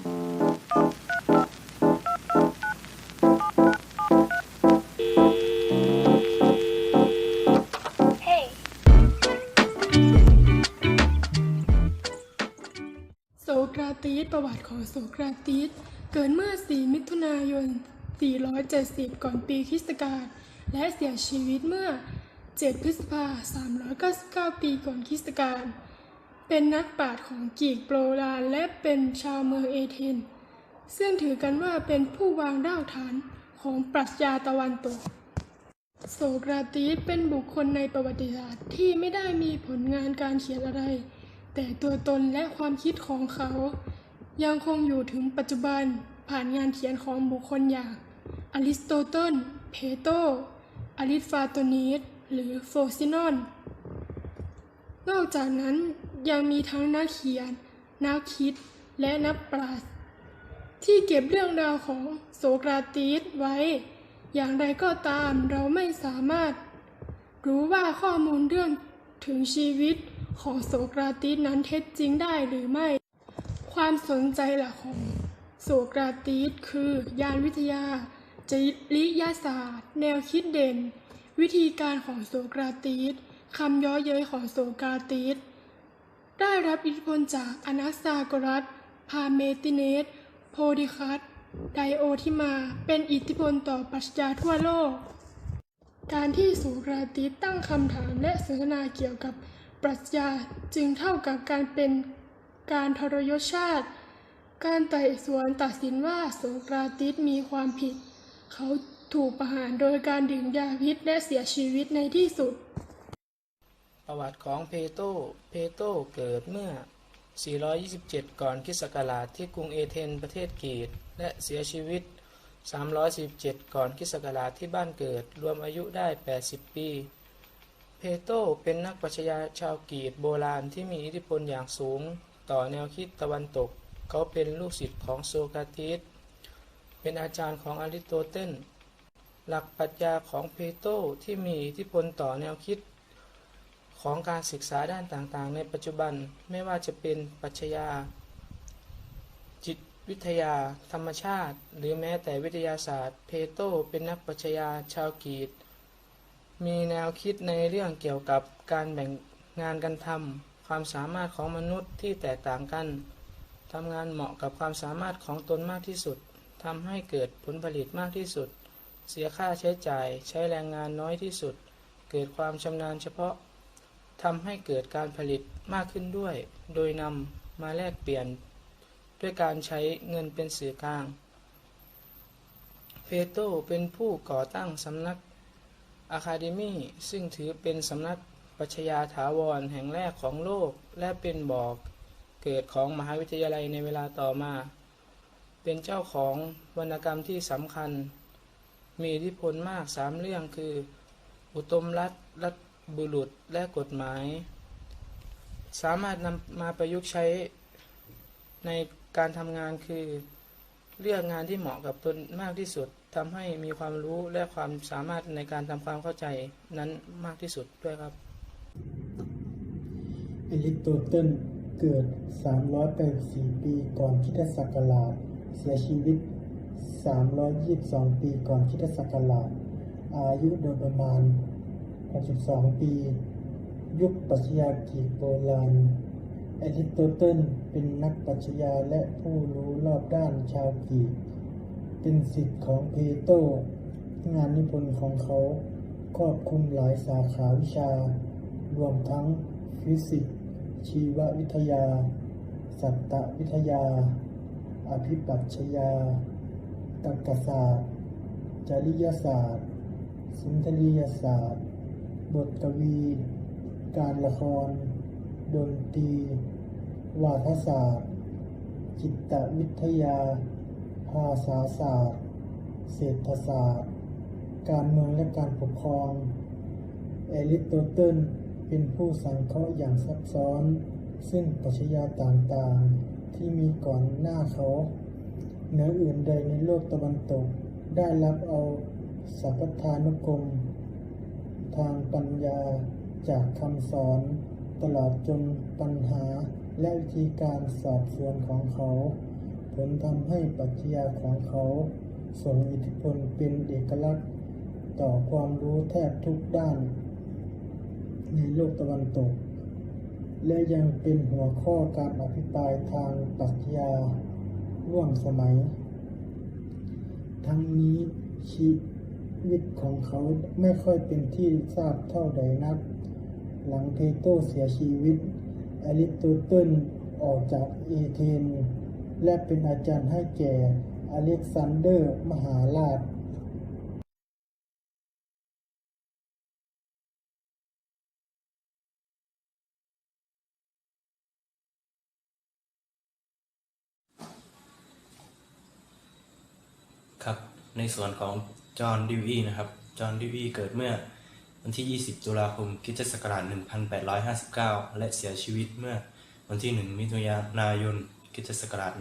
โสกราตีสประวัติของโสกราตีสเกิดเมื่อ 4 มิถุนายน 470 ก่อนปีคริสตกาลและเสียชีวิตเมื่อ 7 พฤษภา 399 ปีก่อนคริสตกาล เป็นนักปราชญ์ของกรีกโบราณและเป็นชาวเมืองเอเธนซึ่งถือกันว่าเป็นผู้วางรากฐานของปรัชญาตะวันตก โสกราตีสเป็นบุคคลในประวัติศาสตร์ที่ไม่ได้มีผลงานการเขียนอะไร แต่ตัวตนและความคิดของเขา ยังคงอยู่ถึงปัจจุบันผ่านงานเขียนของบุคคลอย่างอริสโตเติล เพโตอริสฟาโตนีสหรือโฟซินอน นอกจากนั้น ยังมีทั้งนักเขียน นักคิด และนักปราชญ์ที่เก็บเรื่องราวของโสกราตีสไว้ อย่างไรก็ตามเราไม่สามารถ รู้ว่าข้อมูลเรื่องถึงชีวิตของโสกราติสนั้นเท็จจริงได้หรือไม่ ความสนใจหลักของโสกราติสคือยานวิทยา จริยศาสตร์ แนวคิดเด่น วิธีการของโสกราติสคำย่อเย้ยของโสกราติส ได้รับอิทธิพลจากอนัสซากรัสพาเมติเนส โพดิคัสไดโอทิมา เป็นอิทธิพลต่อปรัชญาทั่วโลก การที่สุราติตั้งคำถามและสนทนาเกี่ยวกับปรัชญาจึงเท่ากับการเป็นการทรยศชาติ การไต่สวนตัดสินว่าโสกราติสมีความผิด เขาถูกประหารโดยการดื่มยาพิษและเสียชีวิตในที่สุด ประวัติของเพโตเพโตเกิดเมื่อ 427 ก่อนคริสต์ศักราชที่กรุงเอเธนส์ประเทศกรีซและเสียชีวิต317ก่อนคริสต์ศักราชที่บ้านเกิด รวมอายุได้ 80 ปี เพโตเป็นนักปรัชญาชาวกรีซโบราณที่มีอิทธิพลอย่างสูง ต่อแนวคิดตะวันตก เขาเป็นลูกศิษย์ของโซกราติส เป็นอาจารย์ของอริสโตเติลหลักปรัชญาของเพโตที่มีอิทธิพลต่อแนวคิด ของการศึกษาด้านต่างๆ ในปัจจุบันไม่ว่าจะเป็นปัชญา จิตวิทยา ธรรมชาติ หรือแม้แต่วิทยาศาสตร์ เพโตเป็นนักปัชญาชาวกรีกมีแนวคิดในเรื่องเกี่ยวกับการแบ่งงานกันทำความสามารถของมนุษย์ที่แตกต่างกันทำงานเหมาะกับความสามารถของตนมากที่สุดทำให้เกิดผลผลิตมากที่สุด เสียค่าใช้จ่ายใช้แรงงานน้อยที่สุด เกิดความชำนาญเฉพาะ ทำให้เกิดการผลิตมากขึ้นด้วย โดยนำมาแลกเปลี่ยน ด้วยการใช้เงินเป็นสื่อกลางเพโตเป็นผู้ก่อตั้งสำนักอะคาเดมีซึ่งถือเป็นสำนักปัชญาถาวรแห่งแรกของโลก และเป็นบอกเกิดของมหาวิทยาลัยในเวลาต่อมา เป็นเจ้าของวรรณกรรมที่สำคัญ มีอิทธิพลมากสามเรื่องคือ อุตมรัฐรัฐ บุรุษและกฎหมาย สามารถนำมาประยุกต์ใช้ในการทำงานคือเลือกงานที่เหมาะกับตนมากที่สุดทำให้มีความรู้และความสามารถในการทำความเข้าใจนั้นมากที่สุดด้วยครับอริสโตเติลเกิด 384 ปีก่อนคริสตศักราช เสียชีวิต 322 ปีก่อนคริสตศักราช อายุโดยประมาณ 62 ปี ยุคปรัชญากรีกโบราณอริสโตเติลเป็นนักปรัชญาและผู้รู้รอบด้านชาวกรีกเป็นศิษย์ของเพโต งานนิพนธ์ของเขาครอบคลุมหลายสาขาวิชา รวมทั้งฟิสิกส์ ชีววิทยา สัตตวิทยา อภิปัชญาตรรกศาสตร์ จริยศาสตร์ สุนทรียศาสตร์ บทกวี การละคร ดนตรี วาทศาสตร์ จิตวิทยา ภาษาศาสตร์ เศรษฐศาสตร์ การเมืองและการปกครอง เอริสโตเติลเป็นผู้สังเคราะห์อย่างซับซ้อน ซึ่งปรัชญาต่างๆ ที่มีก่อนหน้าเขาเหนืออื่นใดในโลกตะวันตก ได้รับเอาสัพพทานุกรม ทางปัญญาจากคำสอน ตลอดจนปัญหาและวิธีการสอบสวนของเขา ผลทำให้ปรัชญาของเขา ส่งอิทธิพลเป็นเอกลักษณ์ ต่อความรู้แทบทุกด้าน ในโลกตะวันตก และยังเป็นหัวข้อการอภิปรายทางปรัชญาร่วมสมัย ทั้งนี้ชี วิตของเขาไม่ค่อยเป็นที่ทราบเท่าใดนัก หลังเพโตเสียชีวิตอริสโตเติลออกจากเอเธนและเป็นอาจารย์ให้แก่อเล็กซานเดอร์มหาราชครับในส่วนของ จอห์นดิวีนะครับ จอห์นดิวีเกิดเมื่อวันที่ 20 ตุลาคมคิศักราช1859 และเสียชีวิตเมื่อวันที่ 1 มิถุนายนคิศักราช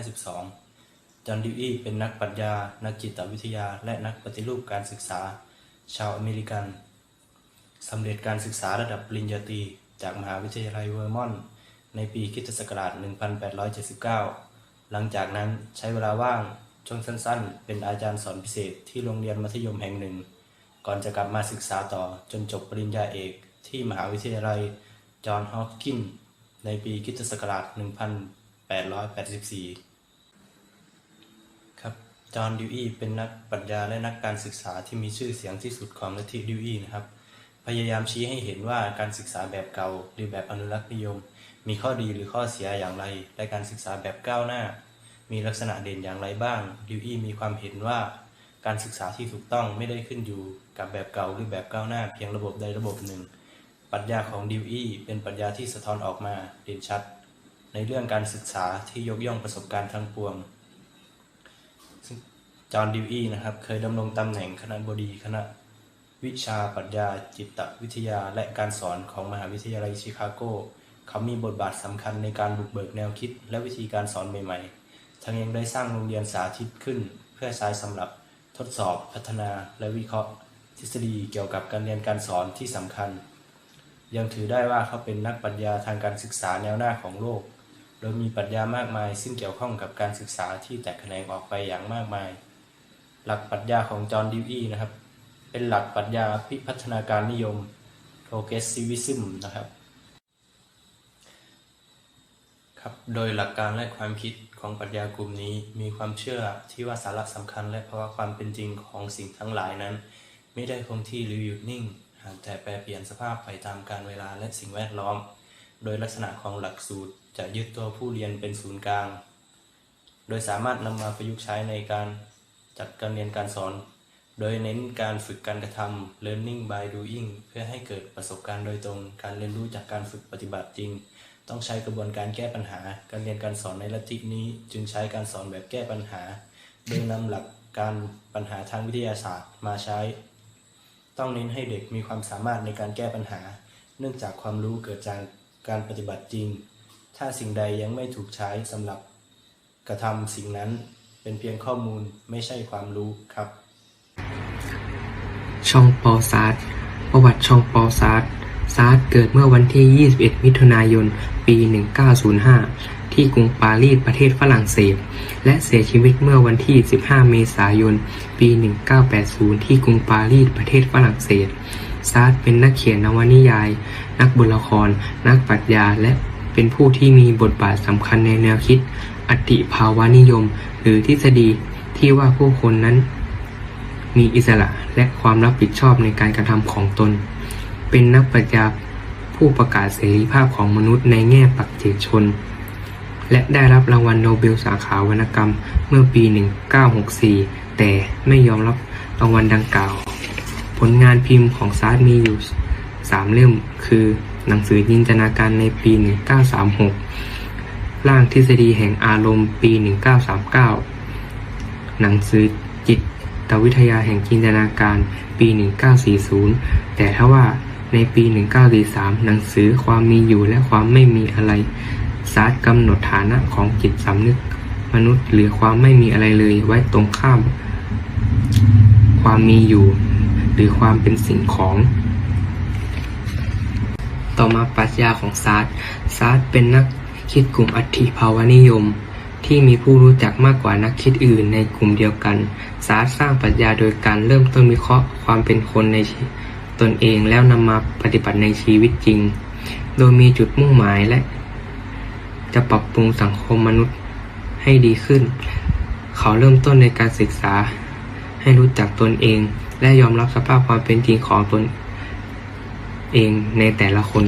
1952 จอห์นดิวีเป็นนักปรัชญา นักจิตวิทยา และนักปฏิรูปการศึกษา ชาวอเมริกันสำเร็จการศึกษาระดับปริญญาตรีจากมหาวิทยาลัยเวอร์มอนต์ในปีคิศักราช1879 หลังจากนั้นใช้เวลาว่าง ช่วงสั้นๆ เป็นอาจารย์สอนพิเศษที่โรงเรียนมัธยมแห่งหนึ่ง ก่อนจะกลับมาศึกษาต่อจนจบปริญญาเอกที่มหาวิทยาลัยจอห์นฮอปกินส์ในปีคิศักราช 1884 ครับ จอห์นดิวอีเป็นนักปรัชญาและนักการศึกษาที่มีชื่อเสียงที่สุดของลัทธิดิวอีนะครับ พยายามชี้ให้เห็นว่าการศึกษาแบบเก่าหรือแบบอนุรักษ์นิยม มีข้อดีหรือข้อเสียอย่างไร และการศึกษาแบบก้าวหน้า มีลักษณะเด่นอย่างไรบ้างดิวอี้มีความเห็นว่า การศึกษาที่ถูกต้องไม่ได้ขึ้นอยู่กับแบบเก่าหรือแบบก้าวหน้าเพียงระบบใดระบบหนึ่ง ปรัชญาของดิวอี้เป็นปรัชญาที่สะท้อนออกมาเด่นชัด ในเรื่องการศึกษาที่ยกย่องประสบการณ์ทั้งปวงซึ่งจอห์นดิวอี้นะครับเคยดำรงตำแหน่งคณะบดีคณะวิชาปรัชญาจิตวิทยาและการสอนของมหาวิทยาลัยชิคาโก เขามีบทบาทสำคัญในการบุกเบิกแนวคิดและวิธีการสอนใหม่ๆ ทั้งยังได้สร้างโรงเรียนสาธิตขึ้น เพื่อใช้สำหรับทดสอบพัฒนาและวิเคราะห์ ทฤษฎีเกี่ยวกับการเรียนการสอนที่สำคัญ ยังถือได้ว่าเขาเป็นนักปรัชญาทางการศึกษาแนวหน้าของโลก โดยมีปรัชญามากมาย ซึ่งเกี่ยวข้องกับการศึกษาที่แตกแขนงออกไปอย่างมากมาย หลักปรัชญาของจอห์นดิวอีนะครับ เป็นหลักปรัชญาพิพัฒนาการนิยม progressivism นะครับ ครับโดยหลักการและความคิดของปรัชญากลุ่มนี้มีความเชื่อที่ว่าสาระสำคัญและภาวะความเป็นจริงของสิ่งทั้งหลายนั้น ไม่ได้คงที่หรือหยุดนิ่งหากแต่แปรเปลี่ยนสภาพไปตามกาลเวลาและสิ่งแวดล้อม โดยลักษณะของหลักสูตรจะยึดตัวผู้เรียนเป็นศูนย์กลาง โดยสามารถนำมาประยุกต์ใช้ในการจัดการเรียนการสอน โดยเน้นการฝึกการกระทำ learning by doing เพื่อให้เกิดประสบการณ์โดยตรง การเรียนรู้จากการฝึกปฏิบัติจริง ต้องใช้กระบวนการแก้ปัญหา การเรียนการสอนในลัทธินี้ จึงใช้การสอนแบบแก้ปัญหา โดยนำหลักการปัญหาทางวิทยาศาสตร์มาใช้ ต้องเน้นให้เด็กมีความสามารถในการแก้ปัญหา เนื่องจากความรู้เกิดจากการปฏิบัติจริง ถ้าสิ่งใดยังไม่ถูกใช้สำหรับกระทำสิ่งนั้นเป็นเพียงข้อมูลไม่ใช่ความรู้ครับ ช่องปอซาร์ประวัติช่องปอซาร์ซาร์เกิดเมื่อวันที่ 21 มิถุนายน ปี 1905 ที่กรุงปารีสประเทศฝรั่งเศส และเสียชีวิตเมื่อวันที่ 15 เมษายน ปี 1980 ที่กรุงปารีสประเทศฝรั่งเศส ซาร์เป็นนักเขียนนวนิยาย นักบทละคร นักปรัชญา และเป็นผู้ที่มีบทบาทสำคัญในแนวคิด อติภาวานิยม หรือทฤษฎีที่ว่าผู้คนนั้นมีอิสระและความรับผิดชอบในการกระทำของตน เป็นนักปรัชญา ผู้ประกาศเสรีภาพของมนุษย์ในแง่ปัจเจกชน และได้รับรางวัลโนเบลสาขาวรรณกรรมเมื่อปี 1964 แต่ไม่ยอมรับรางวัลดังกล่าว ผลงานพิมพ์ของซาร์มีอยู่ 3 เล่ม คือหนังสือจินตนาการในปี 1936 ร่างทฤษฎีแห่งอารมณ์ปี 1939 หนังสือจิตวิทยาแห่งจินตนาการปี 1940 แต่ถ้าว่า ในปี 1943 หนังสือความมีอยู่และความไม่มีอะไรซาร์กำหนดฐานะของจิตสำนึก มนุษย์หรือความไม่มีอะไรเลยไว้ตรงข้าม ความมีอยู่ หรือความเป็นสิ่งของ ต่อมาปรัชญาของซาร์ตซาร์เป็นนักคิดกลุ่มอัตถิภาวนิยม ที่มีผู้รู้จักมากกว่านักคิดอื่นในกลุ่มเดียวกันศาสตร์สร้างปรัชญาโดยการเริ่มต้นวิเคราะห์ความเป็นคนใน ตนเองแล้วนำมาปฏิบัติในชีวิตจริง โดยมีจุดมุ่งหมายและ จะปรับปรุงสังคมมนุษย์ให้ดีขึ้น เขาเริ่มต้นในการศึกษา ให้รู้จักตนเอง และยอมรับสภาพความเป็นจริงของตนเองในแต่ละคน